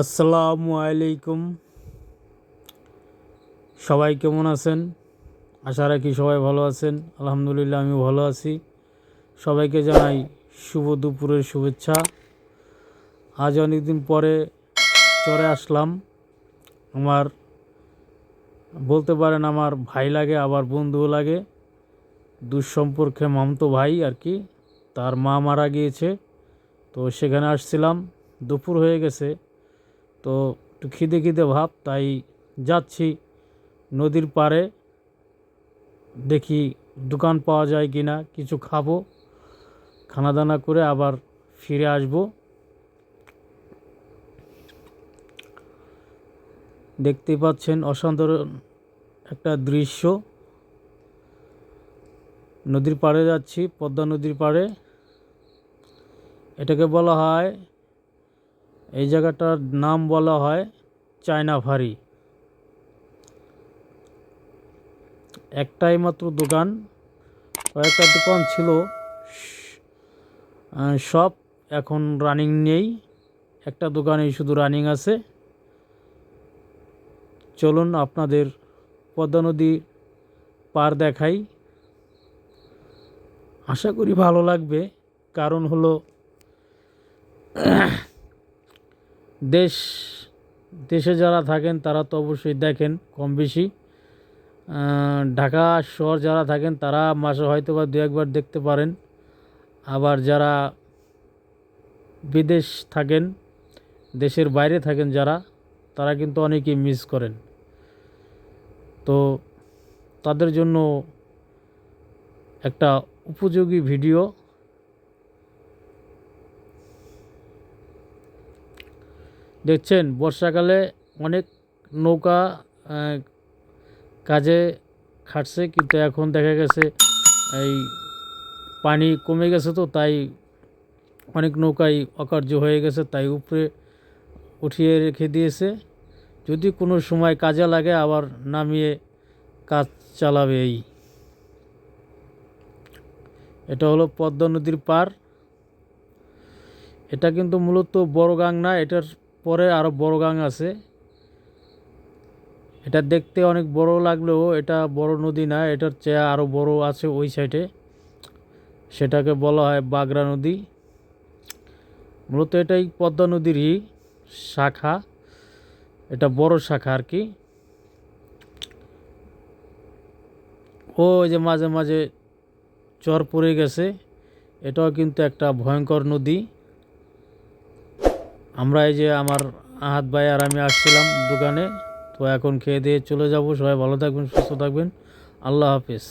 আসসালামু আলাইকুম। সবাই কেমন আছেন? আশা রাখি সবাই ভালো আছেন। আলহামদুলিল্লাহ আমি ভালো আছি। সবাইকে জানাই শুভ দুপুরের শুভেচ্ছা। আজ অনেকদিন পরে চরে আসলাম। আমার বলতে পারেন আমার ভাই লাগে, আবার বন্ধুও লাগে। দুঃসম্পর্কে মামতো ভাই আর কি। তার মা মারা গিয়েছে। তো সেখানে আসছিলাম। দুপুর হয়ে গেছে। তো একটু খিদে খিদে ভাব, তাই যাচ্ছি নদীর পাড়ে। দেখি দোকান পাওয়া যায় কি না, কিছু খাব। খানা দানা করে আবার ফিরে আসব। দেখতে পাচ্ছেন অসাধারণ একটা দৃশ্য। নদীর পাড়ে যাচ্ছি, পদ্মা নদীর পাড়ে। এটাকে বলা হয় এই জায়গাটার নাম বলা হয় চায়না ফাঁড়ি একটাই মাত্র দোকান, কয়েকটা দোকান ছিল সব এখন রানিং নেই। একটা দোকানেই শুধু রানিং আছে। চলুন আপনাদের পদ্মা নদী পার দেখাই। আশা করি ভালো লাগবে, কারণ হলো দেশ, দেশে যারা থাকেন তারা তো অবশ্যই দেখেন কম বেশি। ঢাকা শহর যারা থাকেন তারা মাসে হয়তো বা দু একবার দেখতে পারেন। আবার যারা বিদেশ থাকেন, দেশের বাইরে থাকেন যারা, তারা কিন্তু অনেকেই মিস করেন। তো তাদের জন্য একটা উপযোগী ভিডিও দেখছেন, বর্ষাকালে অনেক নৌকা কাজে খাটছে, কিন্তু এখন দেখা গেছে এই পানি কমে গেছে তো, তাই অনেক নৌকাই অকার্য হয়ে গেছে, তাই উপরে উঠিয়ে রেখে দিয়েছে। যদি কোনো সময় কাজে লাগে, আবার নামিয়ে কাজ চালাবে এই। এটা হলো পদ্মা নদীর পার। এটা কিন্তু মূলত বড় গাং না, এটার পরে আরও বড় গাং আছে। এটা দেখতে অনেক বড় লাগলেও এটা বড় নদী না, এটার চেয়ে আরও বড় আছে ওই সাইডে। সেটাকে বলা হয় বাগরা নদী। মূলত এটাই পদ্মা নদীরই শাখা। এটা বড় শাখা আর কি। ও যে মাঝে মাঝে চর পড়ে গেছে। এটাও কিন্তু একটা ভয়ঙ্কর নদী। আমরা এই যে আমার আহাত ভাই আর আমি আসছিলাম দোকানে, তো এখন খেয়ে দিয়ে চলে যাব। সবাই ভালো থাকবেন, সুস্থ থাকবেন। আল্লাহ হাফিজ।